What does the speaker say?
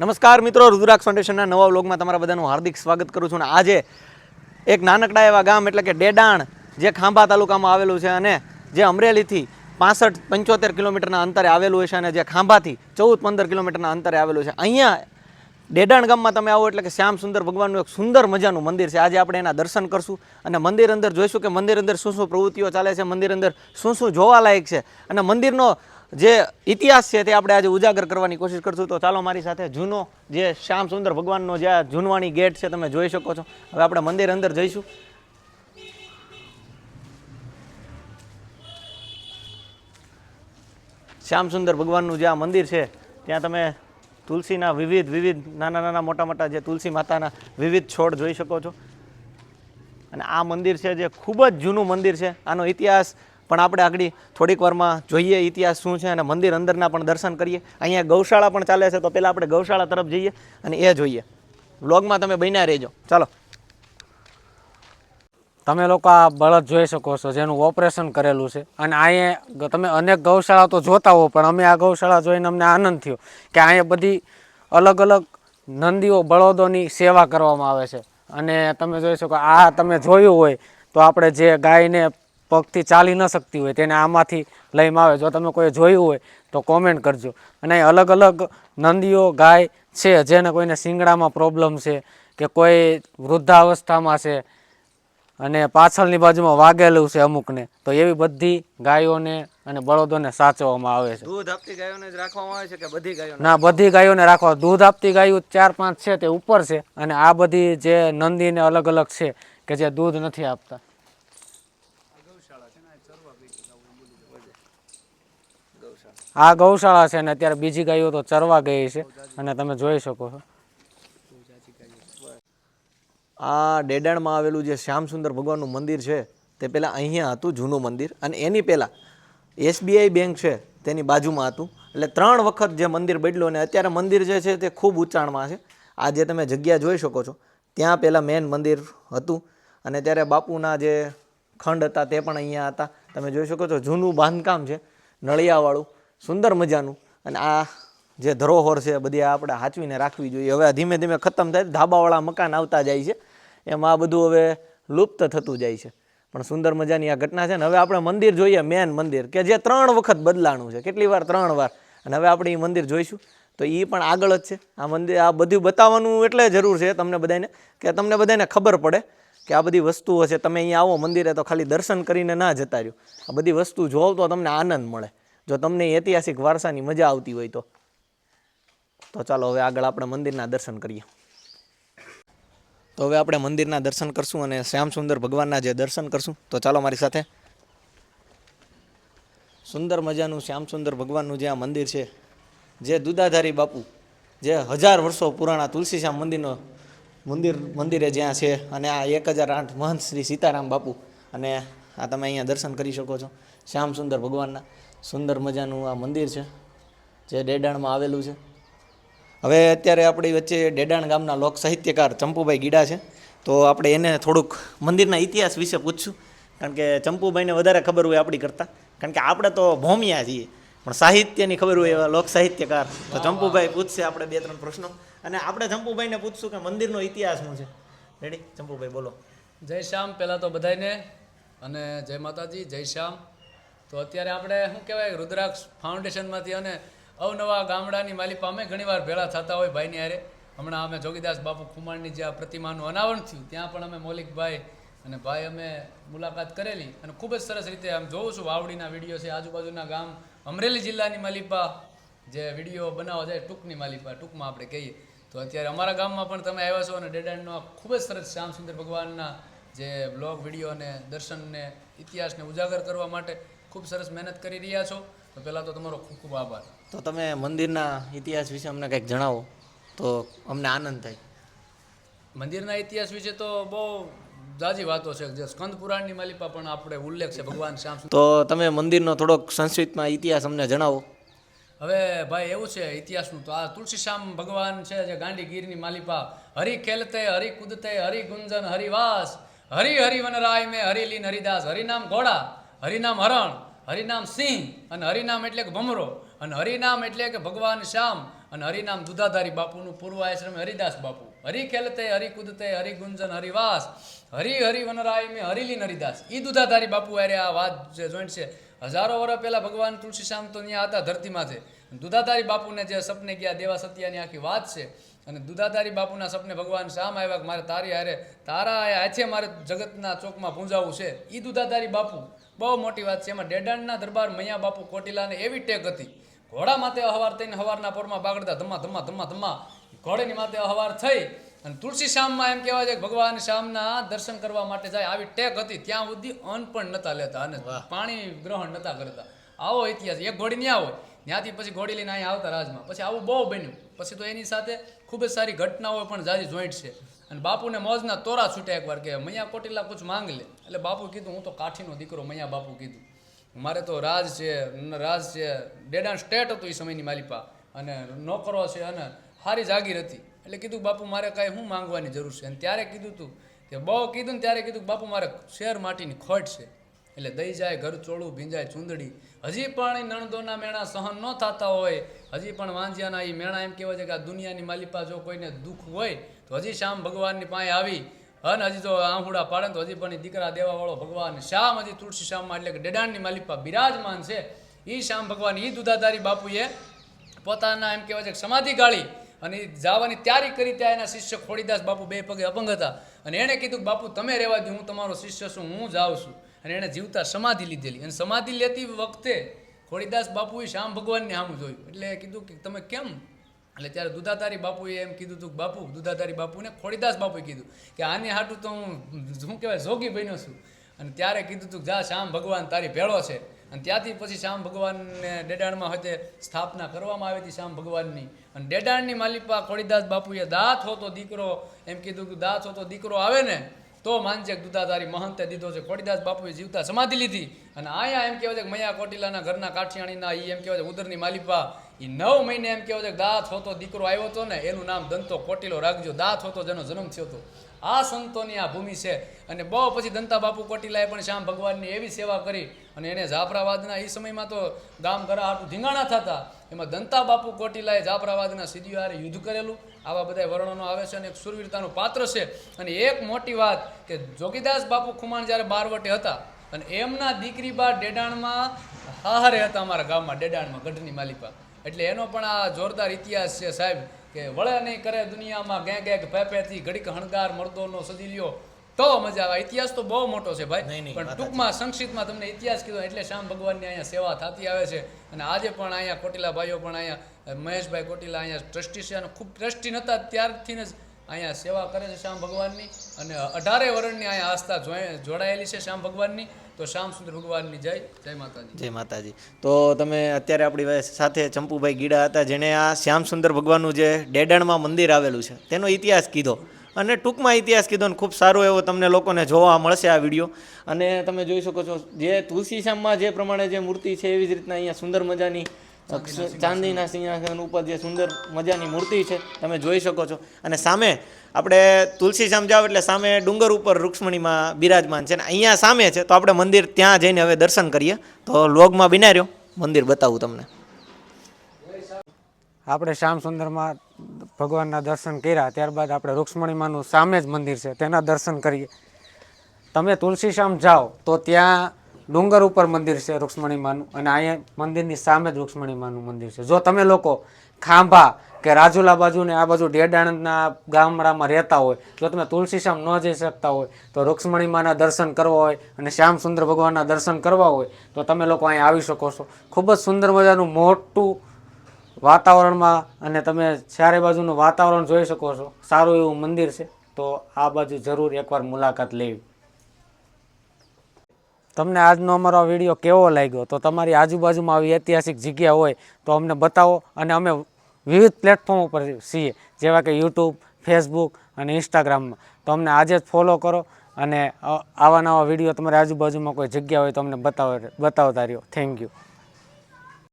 નમસ્કાર મિત્રો, રુદ્રાક્ષ ફાઉન્ડેશનના નવા વ્લોગમાં તમારા બધાનું હાર્દિક સ્વાગત કરું છું અને આજે એક નાનકડા એવા ગામ એટલે કે ડેડાણ, જે ખાંભા તાલુકામાં આવેલું છે અને જે અમરેલીથી પાસઠ પંચોતેર કિલોમીટરના અંતરે આવેલું છે અને જે ખાંભાથી ચૌદ પંદર કિલોમીટરના અંતરે આવેલું છે. અહીંયા ડેડાણ ગામમાં તમે આવો એટલે કે શ્યામ સુંદર ભગવાનનું એક સુંદર મજાનું મંદિર છે. આજે આપણે એના દર્શન કરશું અને મંદિર અંદર જોઈશું કે મંદિર અંદર શું શું પ્રવૃત્તિઓ ચાલે છે, મંદિર અંદર શું શું જોવાલાયક છે અને મંદિરનો જે ઇતિહાસ છે તે આપણે આજે ઉજાગર કરવાની કોશિશ કરશું. તો ચાલો મારી સાથે જૂનો જે શ્યામ સુંદર ભગવાનનો જે જૂનવાણી ગેટ છે તમે જોઈ શકો છો. હવે આપણે મંદિર અંદર જઈશું. શ્યામ સુંદર ભગવાનનું જે આ મંદિર છે, ત્યાં તમે તુલસીના વિવિધ વિવિધ નાના નાના મોટા મોટા જે તુલસી માતાના વિવિધ છોડ જોઈ શકો છો. અને આ મંદિર છે જે ખૂબ જ જૂનું મંદિર છે. આનો ઇતિહાસ પણ આપણે આગળ થોડીક વારમાં જોઈએ ઇતિહાસ શું છે અને મંદિર અંદરના પણ દર્શન કરીએ. અહીંયા ગૌશાળા પણ ચાલે છે, તો પહેલાં આપણે ગૌશાળા તરફ જઈએ અને એ જોઈએ. વ્લોગમાં તમે બન્યા રહેજો. ચાલો. તમે લોકો આ બળદ જોઈ શકો છો, જેનું ઓપરેશન કરેલું છે. અને અહીંયા તમે અનેક ગૌશાળા તો જોતા હો, પણ અમે આ ગૌશાળા જોઈને અમને આનંદ થયો કે અહીંયા બધી અલગ અલગ નંદીઓ, બળદોની સેવા કરવામાં આવે છે. અને તમે જોઈ શકો, આ તમે જોયું હોય તો આપણે જે ગાયને પગથી ચાલી ન શકતી હોય તેને આમાંથી લઈમાં આવે. જો તમે કોઈ જોયું હોય તો કોમેન્ટ કરજો. અને અલગ અલગ નંદીઓ ગાય છે જેને કોઈને શિંગડામાં પ્રોબ્લેમ છે કે કોઈ વૃદ્ધાવસ્થામાં છે અને પાછળની બાજુમાં વાગેલું છે અમુકને તો એવી બધી ગાયોને અને બળદોને સાચવવામાં આવે છે. દૂધ આપતી ગાયોને જ રાખવામાં આવે છે કે બધી ગાયો ના બધી ગાયોને રાખવા. દૂધ આપતી ગાયો ચાર પાંચ છે તે ઉપર છે અને આ બધી જે નંદીને અલગ અલગ છે કે જે દૂધ નથી આપતા. આ ગૌશાળા છે ને અત્યારે બીજી ગાયો તો ચરવા ગઈ છે અને તમે જોઈ શકો છો. આ ડેડાણમાં આવેલું જે શ્યામ સુંદર ભગવાનનું મંદિર છે, તે પહેલાં અહીંયા હતું જૂનું મંદિર અને એની પહેલાં એસબીઆઈ બેંક છે, તેની બાજુમાં હતું. એટલે ત્રણ વખત જે મંદિર બદલ્યું અને અત્યારે મંદિર જે છે તે ખૂબ ઊંચાણમાં છે. આ જે તમે જગ્યા જોઈ શકો છો, ત્યાં પહેલાં મેન મંદિર હતું અને ત્યારે બાપુના જે ખંડ હતા તે પણ અહીંયા હતા. તમે જોઈ શકો છો જૂનું બાંધકામ છે, નળિયાવાળું. સુંદર મજાનું. અને આ જે ધરોહર છે બધી આપણે હાચવીને રાખવી જોઈએ. હવે ધીમે ધીમે ખતમ થાય, ધાબાવાળા મકાન આવતા જાય છે. એમાં આ બધું હવે લુપ્ત થતું જાય છે. પણ સુંદર મજાની આ ઘટના છે ને, હવે આપણે મંદિર જોઈએ મેન મંદિર. કે જે ત્રણ વખત બદલાણું છે, કેટલી વાર? ત્રણ વાર. અને હવે આપણે એ મંદિર જોઈશું. તો એ પણ આગળ જ છે. આ મંદિર, આ બધું બતાવવાનું એટલે જરૂર છે તમને બધાને, કે તમને બધાને ખબર પડે કે આ બધી વસ્તુઓ છે, તમે અહીંયા આવો મંદિરે તો ખાલી દર્શન કરીને ના જતા રહ્યો. આ બધી વસ્તુ જોવો તો તમને આનંદ મળે. જો તમને ઐતિહાસિક વારસાની મજા આવતી હોય તો. તો ચાલો હવે આગળ આપણે મંદિરના દર્શન કરીએ. તો હવે આપણે મંદિરના દર્શન કરશું અને શ્યામ સુંદર ભગવાનના જે દર્શન કરશું. તો ચાલો મારી સાથે. સુંદર મજાનું શ્યામ સુંદર ભગવાનનું જે આ મંદિર છે, જે દુદાધારી બાપુ, જે હજાર વર્ષો પુરાણા તુલસીશ્યામ મંદિરનો મંદિર, મંદિરે જ્યાં છે અને આ એક હજાર આઠ મહંત શ્રી સીતારામ બાપુ. અને આ તમે અહીંયા દર્શન કરી શકો છો, શ્યામ સુંદર ભગવાનના. સુંદર મજાનું આ મંદિર છે જે ડેડાણમાં આવેલું છે. હવે અત્યારે આપણી વચ્ચે ડેડાણ ગામના લોક સાહિત્યકાર ચંપુભાઈ ગીડા છે તો આપણે એને થોડુંક મંદિરના ઇતિહાસ વિશે પૂછશું કારણ કે ચંપુભાઈને વધારે ખબર હોય આપણી કરતાં કારણ કે આપણે તો ભોમિયા છીએ પણ સાહિત્યની ખબર હોય એવા લોક સાહિત્યકાર. તો ચંપુભાઈ પૂછશે આપણે બે ત્રણ પ્રશ્નો અને આપણે ચંપુભાઈને પૂછશું કે મંદિરનો ઇતિહાસ શું છે. રેડી ચંપુભાઈ બોલો. જય શ્યામ પહેલાં તો બધાને અને જય માતાજી જય શ્યામ. તો અત્યારે આપણે, શું કહેવાય, રુદ્રાક્ષ ફાઉન્ડેશનમાંથી અને અવનવા ગામડાની માલિપા અમે ઘણીવાર ભેળા થતા હોય ભાઈની હારે. હમણાં અમે જોગીદાસ બાપુ ખુમાણની જે આ પ્રતિમાનું અનાવરણ થયું, ત્યાં પણ અમે મૌલિકભાઈ અને ભાઈ અમે મુલાકાત કરેલી અને ખૂબ જ સરસ રીતે આમ જોઉં છું, વાવડીના વીડિયો છે, આજુબાજુના ગામ, અમરેલી જિલ્લાની માલિપા જે વીડિયો બનાવવા જાય, ટૂંકની માલિપા, ટૂંકમાં આપણે કહીએ. તો અત્યારે અમારા ગામમાં પણ તમે આવ્યા છો અને ડેડાણનો ખૂબ જ સરસ શ્યામ સુંદર ભગવાનના જે બ્લોગ, વીડિયો અને દર્શનને, ઇતિહાસને ઉજાગર કરવા માટે ખૂબ સરસ મહેનત કરી રહ્યા છો. તો પહેલાં તો તમારો ખૂબ ખૂબ આભાર. તો તમે મંદિરના ઇતિહાસ વિશે અમને કંઈક જણાવો તો અમને આનંદ થાય. મંદિરના ઇતિહાસ વિશે તો બહુ જાજી વાતો છે. જે સ્કંદ પુરાણની માલિપા પણ આપણે ઉલ્લેખ છે ભગવાન શ્યામ તો તમે મંદિરનો થોડોક સંસ્કૃતમાં ઇતિહાસ અમને જણાવો. હવે ભાઈ એવું છે ઇતિહાસનું તો આ તુલસીશ્યામ ભગવાન છે જે ગાંડી ગીરની માલિપા હરિ ખેલતે હરિ કૂદતે હરિ ગુંજન હરિવાસ હરિ હરિ વનરાય મેં હરિલીન હરિદાસ હરિનામ ઘોડા. હરિનામ હરણ, હરિનામ સિંહ અને હરિનામ એટલે કે ભમરો અને હરિનામ એટલે કે ભગવાન શ્યામ અને હરિનામ દુધાધારી બાપુનું પૂર્વ આશ્રમે હરિદાસ બાપુ. હરિ ખેલતે હરિ કુદતે હરિ ગુંજન હરિવાસ હરિ હરિ વનરાય મેં હરિલીન હરિદાસ. ઈ દુધાધારી બાપુ અરે આ વાત જે જોઈન્ટ છે. હજારો વર્ષ પહેલાં ભગવાન તુલસીશ્યામ તો ત્યાં હતા ધરતીમાં છે. દુધાધારી બાપુને જે સપને ગયા, દેવા સત્યાની આખી વાત છે. અને દુધાધારી બાપુના સપને ભગવાન શામ આવ્યા મારે તારી હારે, તારા હાથે મારે જગતના ચોકમાં પૂંજાવું છે. ઈ દુધાધારી બાપુ બહુ મોટી વાત છે. એમાં ડેડાણના દરબાર મૈયા બાપુ કોટીલાને એવી ટેક હતી. ઘોડા માથે અહવાર થઈને હવારના પોરમાં બાગડતા ધમા ધમા ધમા ધમા ઘોડેની માથે અહવાર થઈ અને તુલસી શ્યામમાં એમ કહેવાય છે કે ભગવાન શ્યામના દર્શન કરવા માટે જાય આવી ટેક હતી. ત્યાં સુધી અન્ન પણ નતા લેતા અને પાણી ગ્રહણ નતા કરતા. આવો ઇતિહાસ. એક ઘોડી ન્યા હોય ત્યાંથી પછી ઘોડી લઈને અહીંયા આવતા રાજમાં. પછી આવું બહુ બન્યું. પછી તો એની સાથે ખૂબ જ સારી ઘટનાઓ પણ જાજી જોઈન્ટ છે. અને બાપુને મોજના તોરા છૂટ્યા એકવાર કે મૈયા કોટીલા કુછ માંગ લે. એટલે બાપુ કીધું, હું તો કાઠીનો દીકરો મૈયા બાપુ કીધું. મારે તો રાજ છે રાજ છે. ડેડાણ સ્ટેટ હતું એ સમયની માલિપા. અને નોકરો છે અને સારી જાગીર હતી. એટલે કીધું, બાપુ, મારે કાંઈ શું માંગવાની જરૂર છે? અને ત્યારે કીધું તું કે બહુ કીધું ને ત્યારે કીધું બાપુ, મારે શેર માટીની ખોટ છે. એટલે દઈ જાય, ઘર ચોળું, ભીંજાય, ચૂંદડી. હજી પણ એ નણંદોના મેણા સહન ન થતા હોય, હજી પણ વાંજિયાના એ મેણા એમ કહેવાય છે કે આ દુનિયાની માલિપા જો કોઈને દુઃખ હોય, તો હજી શ્યામ ભગવાનની પાસે આવી. અને હજી જો આહુડા પાડે તો હજી પણ એ દીકરા દેવાવાળો ભગવાન શ્યામ, હજી તુલસી શ્યામમાં એટલે કે ડેડાણની માલિપા બિરાજમાન છે. એ શ્યામ ભગવાન એ દુધાધારી બાપુએ પોતાના એમ કહેવાય છે સમાધિ ગાળી અને જવાની તૈયારી કરી ત્યાં એના શિષ્ય ખોડીદાસ બાપુ બે પગે અપંગ હતા. અને એણે કીધું બાપુ તમે રહેવા દો હું તમારો શિષ્ય છું, હું જાઉં છું. અને એણે જીવતા સમાધિ લીધેલી. અને સમાધિ લેતી વખતે ખોડીદાસ બાપુએ શ્યામ ભગવાનને સામું જોયું. એટલે કીધું કે, તમે કેમ? એટલે ત્યારે દુધાધારી બાપુએ એમ કીધું હતું બાપુ, દુધાધારી બાપુને ખોડીદાસ બાપુએ કીધું કે, આની હાટું તો હું શું કહેવાય, જોગી બન્યો છું. અને ત્યારે કીધું તું જા શ્યામ ભગવાન તારી ભેળો છે. અને ત્યાંથી પછી શ્યામ ભગવાનને ડેડાણમાં હતે સ્થાપના કરવામાં આવી હતી શ્યામ ભગવાનની. અને ડેડાણની માલિપા ખોડીદાસ બાપુએ દાંત હોતો દીકરો એમ કીધું કે, દાંત હોતો દીકરો આવે ને તો માનજે દુધાધારી મહંતે દીધો છે. કોટીદાસ બાપુએ જીવતા સમાધિ લીધી અને આયા એમ કહેવાય છે મૈયા કોટીલાના ઘરના કાઠિયાણીના એ એમ કહેવાય છે ઉદરની માલિપા. એ નવ મહિને એમ કહેવાય છે દાંત હોતો દીકરો આવ્યો હતો ને, એનું નામ દંતો કોટીલો રાખજો. દાંત હોતો જેનો જન્મ થયો હતો. આ સંતોની આ ભૂમિ છે. અને બહુ પછી દંતા બાપુ કોટીલાએ પણ શ્યામ ભગવાનની એવી સેવા કરી અને એને જાફરાબાદના એ સમયમાં તો ગામ ઘરા હાટું ધીંગાણા થતા. એમાં દંતા બાપુ કોટીલાએ જાફરાબાદના સીડીઓ હારે યુદ્ધ કરેલું. આવા બધા વર્ણનો આવે છે અને એક સુરવીરતાનું પાત્ર છે. અને એક મોટી વાત કે જોગીદાસ બાપુ ખુમાણ જ્યારે બારવટે હતા અને એમના દીકરી બા ડેડાણમાં હારે હતા અમારા ગામમાં, ડેડાણમાં, ગઢની માલિકા એટલે એનો પણ આ જોરદાર ઇતિહાસ છે સાહેબ કે વળે નહીં કરે દુનિયામાં ગેંગ ગેંગ ભેપેથી ઘડીક હણગાર, મર્દોનો સજી લ્યો. તો મજા આવે. ઇતિહાસ તો બહુ મોટો છે ભાઈ. પણ ટૂંકમાં સંક્ષિપ્તમાં તમને ઇતિહાસ કીધો એટલે શ્યામ ભગવાનની અહીંયા સેવા થતી આવે છે. અને આજે પણ અહીંયા કોટીલા ભાઈઓ પણ અહીંયા મહેશભાઈ કોટીલા અહીંયા ટ્રસ્ટી છે અને ખૂબ ટ્રસ્ટી નહોતા ત્યારથી જ અહીંયા સેવા કરે છે શ્યામ ભગવાનની. અને અઢારે વર્ષની અહીંયા આસ્થા જોડાયેલી છે શ્યામ ભગવાનની. તો શ્યામ સુંદર ભગવાનની જય. જય માતાજી. જય માતાજી. તો તમે અત્યારે આપણી સાથે ચંપુભાઈ ગીડા હતા જેણે આ શ્યામ સુંદર ભગવાનનું જે ડેડાણમાં મંદિર આવેલું છે તેનો ઇતિહાસ કીધો. અને ટૂંકમાં ઇતિહાસ કીધો ને ખૂબ સારો એવો તમને લોકોને જોવા મળશે આ વીડિયો. અને તમે જોઈ શકો છો જે તુલસી શ્યામમાં જે પ્રમાણે જે મૂર્તિ છે એવી જ રીતના અહીંયા સુંદર મજાની ચાંદીના સિંહાસન. ઉપર જે સુંદર મજાની મૂર્તિ છે તમે જોઈ શકો છો. અને સામે આપણે તુલસી શ્યામ જાવ એટલે સામે ડુંગર ઉપર રૂક્ષ્મણીમાં બિરાજમાન છે. ને અહીંયા સામે છે તો આપણે મંદિર ત્યાં જઈને હવે દર્શન કરીએ. તો લોગમાં બિનાર્યો મંદિર બતાવું તમને. આપણે શ્યામ સુંદરમાં ભગવાનના દર્શન કર્યા, ત્યારબાદ આપણે રૂક્ષ્મણીમાનું સામે જ મંદિર છે, તેના દર્શન કરીએ. તમે તુલસી શ્યામ જાઓ, તો ત્યાં ડુંગર ઉપર મંદિર છે રૂક્ષ્મણીમાનું, અને અહીંયા મંદિરની સામે જ રૂક્ષ્મણીમાનું મંદિર છે. જો તમે લોકો ખાંભા કે રાજુલા બાજુ ને આ બાજુ ડેડાણના ગામડામાં રહેતા હોય, જો તમે તુલસી શ્યામ ન જઈ શકતા હોય, તો રૂક્ષ્મણીમાના દર્શન કરવા હોય અને શ્યામ સુંદર ભગવાનના દર્શન કરવા હોય, તો તમે લોકો અહીંયા આવી શકો છો. ખૂબ જ સુંદર મજાનું મોટું વાતાવરણમાં અને તમે ચારે બાજુનું વાતાવરણ જોઈ શકો છો. સારું એવું મંદિર છે. તો આ બાજુ જરૂર એકવાર મુલાકાત લેવી. તમને આજનો અમારો વીડિયો કેવો લાગ્યો? તો તમારી આજુબાજુમાં આવી ઐતિહાસિક જગ્યા હોય તો અમને બતાવો અને અમે વિવિધ પ્લેટફોર્મ ઉપર છીએ. જેવા કે યુટ્યુબ ફેસબુક અને ઇન્સ્ટાગ્રામમાં તો અમને આજે જ ફોલો કરો અને આવા નવા વીડિયો તમારી આજુબાજુમાં કોઈ જગ્યા હોય તો અમને બતાવ, બતાવતા રહ્યો. Thank you